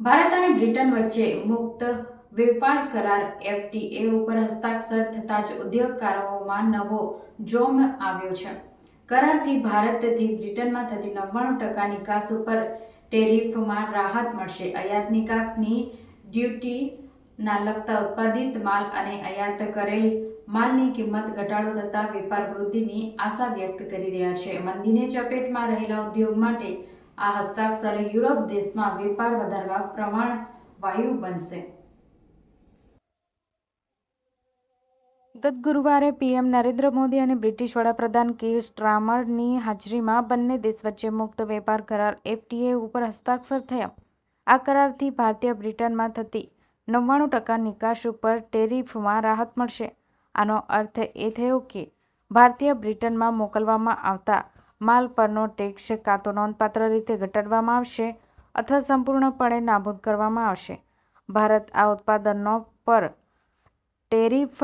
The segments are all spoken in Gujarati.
ભારત અને બ્રિટન વચ્ચે મુક્ત વેપાર કરાર એફટીએ ઉપર હસ્તાક્ષર થતાં જ ઉદ્યોગકારોમાં નવો જોમ આવ્યો છે. કરારથી ભારતથી બ્રિટનમાં થતી નવ્વાણું ટકા નિકાસ ઉપર ટેરિફમાં રાહત મળશે. આયાત નિકાસની ડ્યુટીના લગતા ઉત્પાદિત માલ અને આયાત કરેલ માલની કિંમત ઘટાડો થતાં વેપાર વૃદ્ધિની આશા વ્યક્ત કરી રહ્યા છે. મંદીને ચપેટમાં રહેલા ઉદ્યોગ માટે આ હસ્તાક્ષર યુરોપ દેશમાં વેપાર વધારવા પ્રમાણવાયુ બનશે. ગત ગુરુવારે પીએમ નરેન્દ્ર મોદી અને બ્રિટિશ વડાપ્રધાન કીર સ્ટ્રામરની હાજરીમાં બંને દેશ વચ્ચે મુક્ત વેપાર કરાર એફટીએ ઉપર હસ્તાક્ષર થયા. આ કરારથી ભારતીય બ્રિટનમાં થતી નવ્વાણું ટકા નિકાસ ઉપર ટેરિફમાં રાહત મળશે. આનો અર્થ એ થયો કે ભારતીય બ્રિટનમાં મોકલવામાં આવતા માલ પરનો ટેક્સ કાં તો નોંધપાત્ર રીતે ઘટાડવામાં આવશે અથવા સંપૂર્ણપણે નાબૂદ કરવામાં આવશે. ભારત આ ઉત્પાદનો પર ટેરિફ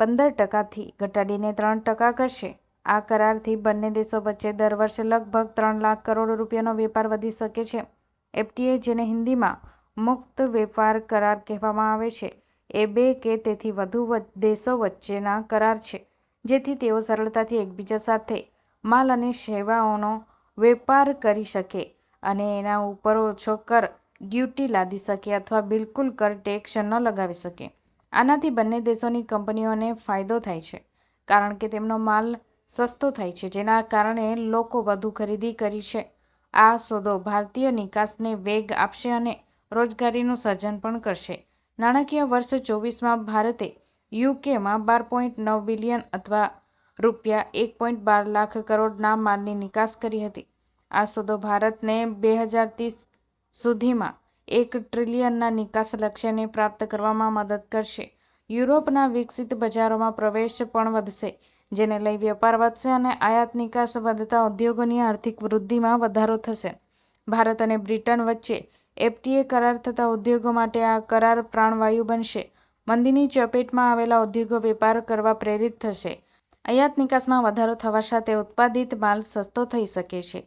પંદર ટકાથી ઘટાડીને ત્રણ ટકા કરશે. આ કરારથી બંને દેશો વચ્ચે દર વર્ષે લગભગ ત્રણ લાખ કરોડ રૂપિયાનો વેપાર વધી શકે છે. એફટીએ જેને હિન્દીમાં મુક્ત વેપાર કરાર કહેવામાં આવે છે, એ બે કે તેથી વધુ દેશો વચ્ચેના કરાર છે, જેથી તેઓ સરળતાથી એકબીજા સાથે માલ અને સેવાઓનો વેપાર કરી શકે અને એના ઉપર ઓછો કર, ડ્યુટી લાદી શકે અથવા બિલકુલ કર ટેક્સ ન લગાવી શકે. આનાથી બંને દેશોની કંપનીઓને ફાયદો થાય છે, કારણ કે તેમનો માલ સસ્તો થાય છે, જેના કારણે લોકો વધુ ખરીદી કરી છે. આ સોદો ભારતીય નિકાસને વેગ આપશે અને રોજગારીનું સર્જન પણ કરશે. નાણાકીય વર્ષ ચોવીસમાં ભારતે યુકેમાં બાર પોઈન્ટ નવ બિલિયન અથવા રૂપિયા એક પોઈન્ટ બાર લાખ કરોડના માલની નિકાસ કરી હતી. આ સોદો ભારતને બે હજાર ત્રીસ સુધીમાં એક ટ્રિલિયનના નિકાસ લક્ષ્યને પ્રાપ્ત કરવામાં મદદ કરશે. યુરોપના વિકસિત બજારોમાં પ્રવેશ પણ વધશે, જેને લઈ વેપાર વધશે અને આયાત નિકાસ વધતા ઉદ્યોગોની આર્થિક વૃદ્ધિમાં વધારો થશે. ભારત અને બ્રિટન વચ્ચે એફટીએ કરાર થતા ઉદ્યોગો માટે આ કરાર પ્રાણવાયુ બનશે. મંદીની ચપેટમાં આવેલા ઉદ્યોગો વેપાર કરવા પ્રેરિત થશે. આયાત નિકાસમાં વધારો થવા સાથે ઉત્પાદિત માલ સસ્તો થઈ શકે છે.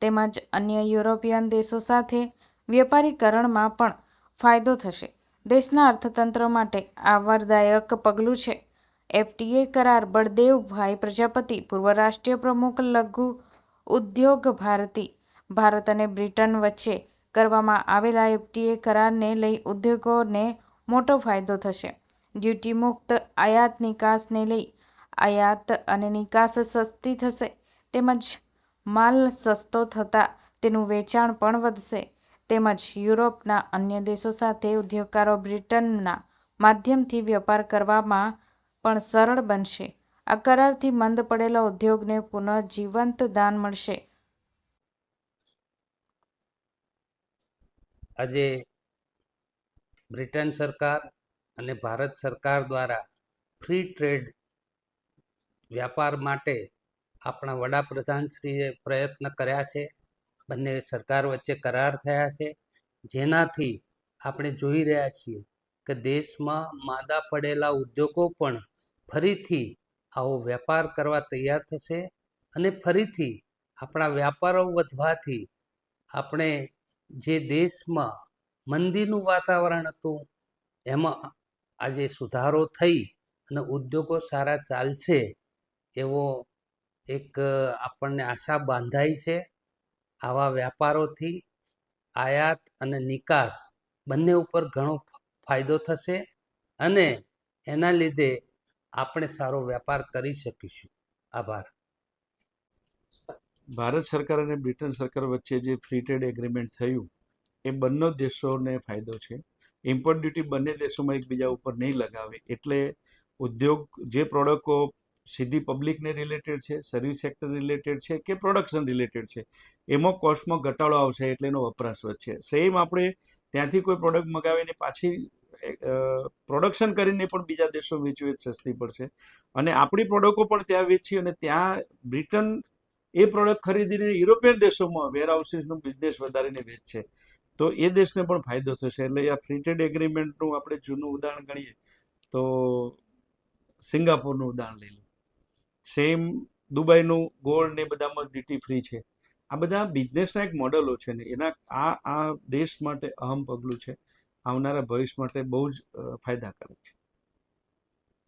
તેમજ અન્ય યુરોપિયન દેશો સાથે વેપારીકરણમાં પણ ફાયદો થશે. દેશના અર્થતંત્ર માટે આ પગલું છે. એફટીએ કરાર બળદેવભાઈ પ્રજાપતિ, પૂર્વ રાષ્ટ્રીય પ્રમુખ લઘુ ઉદ્યોગ ભારતી, ભારત અને બ્રિટન વચ્ચે કરવામાં આવેલા એફટીએ કરારને લઈ ઉદ્યોગોને મોટો ફાયદો થશે. ડ્યુટી મુક્ત આયાત નિકાસને લઈ આયાત અને નિકાસ સસ્તી થશે. તેમજ માલ સસ્તો થતાં તેનું વેચાણ પણ વધશે. તેમજ યુરોપના અન્ય દેશો સાથે ઉદ્યોગકારો બ્રિટનના માધ્યમથી વેપાર કરવામાં પણ સરળ બનશે. આ કરારથી મંદ પડેલા ઉદ્યોગને પુનઃજીવંત દાન મળશે. આજે બ્રિટન સરકાર અને ભારત સરકાર દ્વારા ફ્રી ટ્રેડ વ્યાપાર માટે આપણા વડાપ્રધાનશ્રીએ પ્રયત્ન કર્યા છે. બંને સરકાર વચ્ચે કરાર થયા છે. જેનાથી આપણે જોઈ રહ્યા છીએ કે દેશમાં માદા પડેલા ઉદ્યોગો પણ ફરીથી આવો વેપાર કરવા તૈયાર થશે અને ફરીથી આપણા વ્યાપારો વધવાથી આપણે જે દેશમાં મંદીનું વાતાવરણ હતું, એમાં આજે સુધારો થઈ અને ઉદ્યોગો સારા ચાલશે. એવો એક આપણને આશા બાંધાઈ છે. આવા વ્યાપારોથી આયાત અને નિકાસ બંને ઉપર ઘણો ફાયદો થશે અને એના લીધે આપણે સારો વેપાર કરી શકીશું. આભાર. ભારત સરકાર અને બ્રિટન સરકાર વચ્ચે જે ફ્રી ટ્રેડ એગ્રીમેન્ટ થયું, એ બંને દેશોને ફાયદો છે. ઇમ્પોર્ટ ડ્યુટી બંને દેશોમાં એકબીજા ઉપર નહીં લગાવે, એટલે ઉદ્યોગ, જે પ્રોડક્ટો સીધી પબ્લિકને રિલેટેડ છે સર્વિસ સેક્ટર રિલેટેડ છે કે પ્રોડક્શન રિલેટેડ છે. એમાં કોસ્ટમાં ઘટાડો આવશે એટલે એનો વપરાશ વધશે. સેમ આપણે ત્યાંથી કોઈ પ્રોડક્ટ મગાવીને પાછી પ્રોડક્શન કરીને પણ બીજા દેશો વેચવી સસ્તી પડશે. અને આપણી પ્રોડક્ટો પણ ત્યાં વેચી અને ત્યાં બ્રિટન એ પ્રોડક્ટ ખરીદીને યુરોપિયન દેશોમાં વેરહાઉસીસનો બિઝનેસ વધારીને વેચશે. તો એ દેશને પણ ફાયદો થશે. એટલે આ ફ્રી ટ્રેડ એગ્રીમેન્ટનું આપણે જૂનું ઉદાહરણ ગણીએ તો સિંગાપોરનું ઉદાહરણ લઈ લો. સેમ દુબઈનું ગોલ્ડ ને બધામાં ડ્યુટી ફ્રી છે. આ બધા બિઝનેસના એક મોડલો છે ને, એના આ આ દેશ માટે અહમ પગલું છે. આવનારા ભવિષ્ય માટે બહુ જ ફાયદાકારક છે.